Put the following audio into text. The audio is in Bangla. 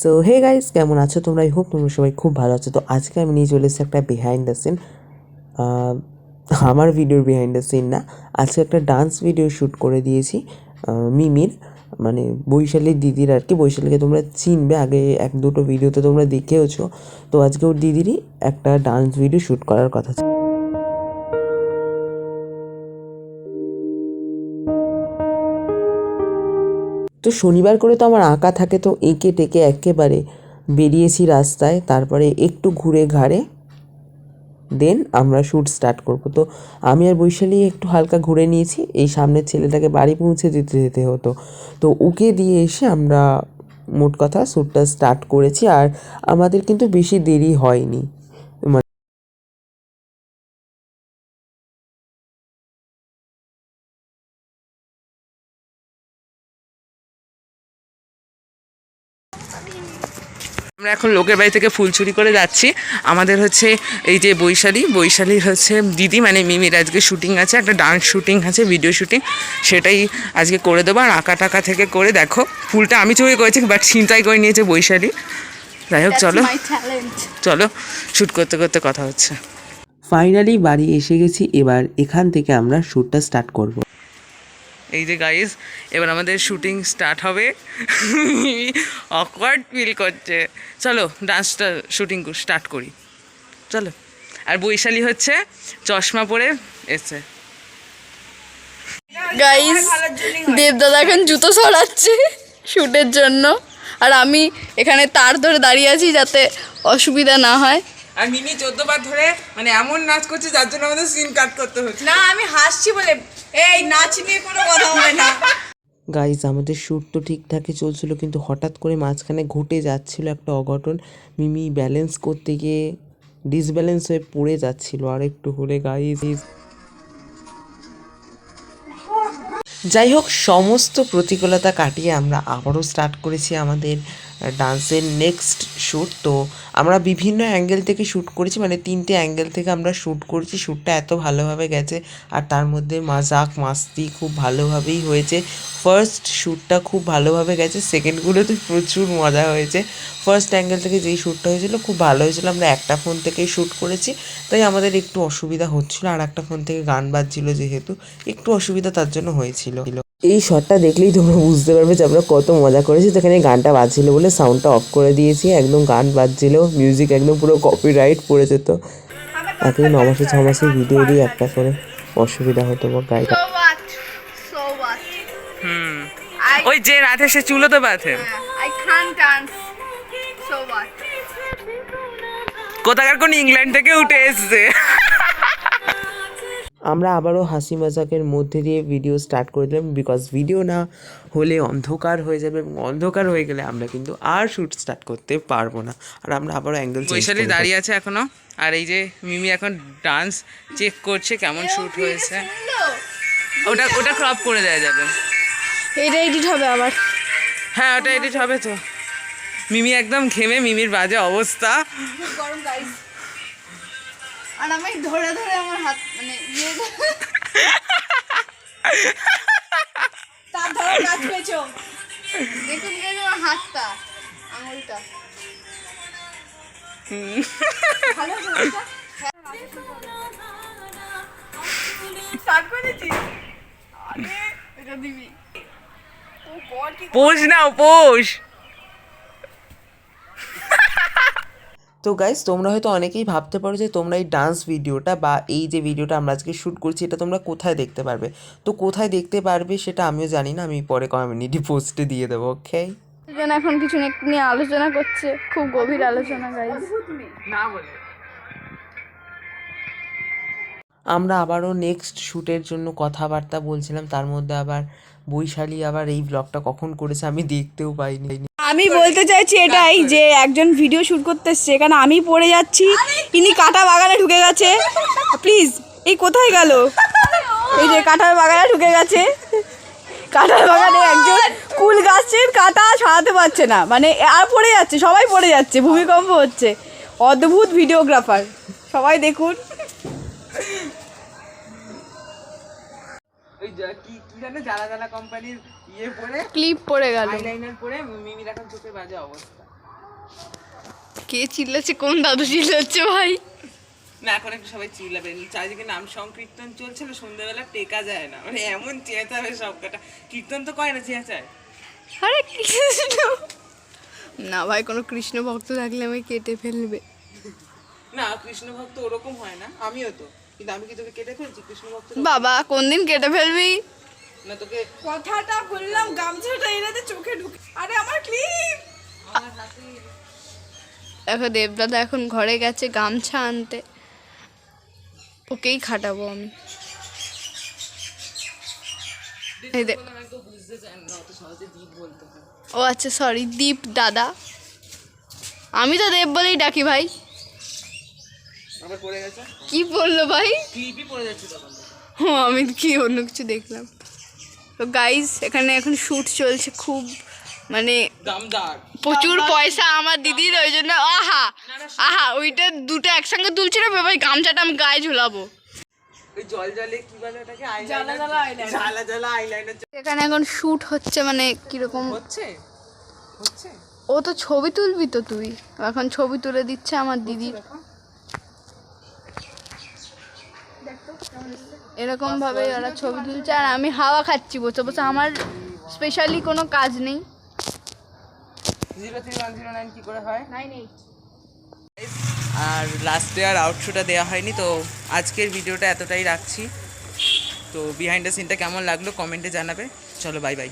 সো হে গাইস কেমন আছো তোমরা? আই হোপ তোমরা সবাই খুব ভালো আছো। তো আজকে আমি নিয়ে চলে এসেছি একটা বিহাইন্ড দ্য সিন আমার ভিডিওর বিহাইন্ড দ্য সিন না। আজকে একটা ডান্স ভিডিও শ্যুট করে দিয়েছি মিমির। মানে বৈশালীর দিদির আর কি। বৈশালীকে তোমরা চিনবে। আগে এক দুটো ভিডিওতে তোমরা দেখেওছো। তো আজকে ওর দিদিরই একটা ডান্স ভিডিও শ্যুট করার কথা তো শনিবার করে তো আমার আঁকা থাকে তো এঁকে টেকে একেবারে বেরিয়েছি রাস্তায়, তারপরে একটু ঘুরে ঘাড়ে, দেন আমরা শ্যুট স্টার্ট করব। তো আমি আর বৈশালী একটু হালকা ঘুরে নিয়েছি, এই সামনের ছেলেটাকে বাড়ি পৌঁছে দিতে যেতে হতো। তো ওকে দিয়ে এসে আমরা মোট কথা শ্যুটটা স্টার্ট করেছি, আর আমাদের কিন্তু বেশি দেরি হয়নি। আমরা এখন লোকের বাড়ি থেকে ফুল চুরি করে যাচ্ছি। আমাদের হচ্ছে এই যে বৈশালী বৈশালীর হচ্ছে দিদি মানে মিমির আজকে শুটিং আছে একটা ডান্স শুটিং আছে ভিডিও শুটিং। সেটাই আজকে করে দেবো আর আঁকা টাকা থেকে করে দেখো ফুলটা আমি চুরি করেছি বাট ছিনতাই করে নিয়েছে বৈশালী। যাই হোক চলো। চলো শ্যুট করতে করতে কথা হচ্ছে। ফাইনালি বাড়ি এসে গেছি এবার এখান থেকে আমরা শ্যুটটা স্টার্ট করব। এই যে গাইজ এবার আমাদের শুটিং স্টার্ট হবে। অকওয়ার্ড ফিল করছে। চলো ডান্সটা শুটিং স্টার্ট করি। চলো। আর বৈশালী হচ্ছে চশমা পরে এসছে। গাইস দেবদাদা এখন জুতো সরাচ্ছে শুটের জন্য। আর আমি এখানে তার ধরে দাঁড়িয়ে আছি যাতে অসুবিধা না হয়। আর মিমি চোদ্দ বার ধরে মানে এমন নাচ করছে যার জন্য আমাদের সিন কাট করতে হচ্ছে। না আমি হাসছি বলে এই নাচ নিয়ে কোনো কথা হবে না। গাইজ আমাদের শ্যুট তো ঠিকঠাকই চলছিল কিন্তু হঠাৎ করে মাঝখানে ঘটে যাচ্ছিল একটা অঘটন। মিমি ব্যালেন্স করতে গিয়ে ডিসব্যালেন্স হয়ে পড়ে যাচ্ছিল আর একটু হলে গাইজ যাই হোক সমস্ত প্রতিকূলতা কাটিয়ে আমরা আবারও স্টার্ট করেছি আমাদের ডান্সের নেক্সট শ্যুট তো আমরা বিভিন্ন অ্যাঙ্গেল থেকে শ্যুট করেছি মানে তিনটে অ্যাঙ্গেল থেকে আমরা শ্যুট করেছি। শ্যুটটা এত ভালোভাবে গেছে আর তার মধ্যে মাজাক মাস্তি খুব ভালোভাবেই হয়েছে। ফার্স্ট শ্যুটটা খুব ভালোভাবে গেছে সেকেন্ডগুলোতে প্রচুর মজা হয়েছে। ফার্স্ট অ্যাঙ্গেল থেকে যেই শ্যুটটা হয়েছিল, খুব ভালো হয়েছিল। আমরা একটা ফোন থেকেই শ্যুট করেছি, তাই আমাদের একটু অসুবিধা হচ্ছিল। আর একটা ফোন থেকে গান বাজছিল যেহেতু, একটু অসুবিধা তার জন্য হয়েছিল। এই শটটা দেখলেই তোমরা বুঝতে পারবে যে আমরা কত মজা করেছি তো এখানে গানটা বাজছিল বলে সাউন্ডটা অফ করে দিয়েছি একদম গান বাজছিল মিউজিক একদম পুরো কপিরাইট পড়ে যেত একই ন মাসে ছ মাসের ভিডিও দিয়ে একটা করে অসুবিধা হতো বা guide So what? So what? হুম ওই যে রাতে সে চুলো তো বাঁধে I can't dance. So what? কোথাকার কোন ইংল্যান্ড থেকে উঠে এসছে আমরা আবারও হাসি মজাকের মধ্যে দিয়ে ভিডিও স্টার্ট করে দিলাম বিকজ ভিডিও না হলে অন্ধকার হয়ে যাবে এবং অন্ধকার হয়ে গেলে আমরা কিন্তু আর শ্যুট স্টার্ট করতে পারব না। আর আমরা আবারও অ্যাঙ্গেল বৈশালী দাঁড়িয়ে আছে এখনও আর এই যে মিমি এখন ডান্স চেক করছে কেমন শ্যুট হয়েছে। ওটা ওটা ক্রপ করে দেওয়া যাবে। এটা এডিট হবে আবার। হ্যাঁ ওটা এডিট হবে তো। মিমি একদম ঘেমে মিমির বাজে অবস্থা। গরম গাইস আর আমি ধরে ধরে আমার হাত মানে ইয়ে তার ধরো নাচ পেয়েছ। দেখুন আমার হাতটা আঙুলটা। ভালো স্টার্ট করে দিচ্ছি এটা দিবি। পোষ নাও পোষ। তো গাইজ তোমরা হয়তো অনেকেই ভাবতে পারো যে তোমরা এই ডান্স ভিডিওটা বা এই যে ভিডিওটা আমরা আজকে শ্যুট করছি এটা তোমরা কোথায় দেখতে পারবে? তো কোথায় দেখতে পারবে সেটা আমিও জানি না আমি পরে কমিউনিটি পোস্টে দিয়ে দেবো ওকে দুজন এখন কিছু নিয়ে আলোচনা করছে খুব গভীর আলোচনা গাইস না বলে আমরা আবারও নেক্সট শ্যুটের জন্য কথাবার্তা বলছিলাম তার মধ্যে আবার বৈশালী আবার এই ব্লগটা কখন করেছে আমি দেখতেও পাইনি। আমি বলতে চাইছি এটাই যে একজন ভিডিও শুট করতে এসছে এখানে আমি পড়ে যাচ্ছি ইনি কাটা বাগানে ঢুকে গেছে। প্লিজ এই কোথায় গেল? এই যে কাঁঠাল বাগানে ঢুকে গেছে। কাঁঠাল বাগানে একজন কুল গাছের কাটা সরাতে পারছে না। মানে আর পড়ে যাচ্ছে সবাই পড়ে যাচ্ছে ভূমিকম্প হচ্ছে। অদ্ভুত ভিডিওগ্রাফার সবাই দেখুন। কি কি জানো জ্বালা জ্বালা কোম্পানির ইয়ে পরে ক্লিপ পড়ে গেল। আইলাইনার পরে মিমির এখন চোখে বাজে অবস্থা। কে চিল্লাচ্ছে কোন দাদু চিল্লাচ্ছে ভাই? না এখন একটু সবাই চিল্লাবেন। চারিদিকে নাম সংকীর্তন চলছে না সন্ধ্যাবেলা টেকা যায় না। মানে এমন চেঁচাবে সব কটা কীর্তন তো করে না চেঁচায় আরে কৃষ্ণ। না ভাই কোনো কৃষ্ণ ভক্ত থাকলে আমি কেটে ফেলবে। না কৃষ্ণ ভক্ত ওরকম হয় না আমিও তো। কিন্তু আমি কি তোকে কেটে ফেলছি? কৃষ্ণ ভক্ত বাবা কোন দিন কেটে ফেলবি? না তোকে কথাটা বললাম গামছাটা এনাতে চোখে ঢুকে আরে আমার ক্লিপ! দেখো দেবদাদা এখন ঘরে গেছে গামছা আনতে। ওকেই খাটাবো আমি। ও আচ্ছা সরি দীপ দাদা। আমি তো দেব বলেই ডাকি ভাই। কি বলল ভাই? ও আমি কি অন্য কিছু দেখলাম। তো গাইজ এখানে এখন শ্যুট চলছে খুব মানে প্রচুর পয়সা আমার দিদির ওই জন্য আহা আহা ওইটা দুটো একসঙ্গে তুলছে না ভাই গামছাটা আমি গায়ে ঝুলাবো। এখানে এখন শ্যুট হচ্ছে মানে কীরকম? হচ্ছে? হচ্ছে? ও তো ছবি তুলবি তো তুই। এখন ছবি তুলে দিচ্ছে আমার দিদির এরকম ভাবে ওরা ছবি তুলছে আর আমি হাওয়া খাচ্ছি বসে বসে আমার স্পেশালি কোনো কাজ নেই। Zero three one zero nine কী করে হয়? নাই নেই আর লাস্টে আর আউটশোটা দেওয়া হয়নি তো আজকের ভিডিওটা এতটাই রাখছি। তো বিহাইন্ড দ্য সিনটা কেমন লাগল কমেন্টে জানাবে। চলো বাই বাই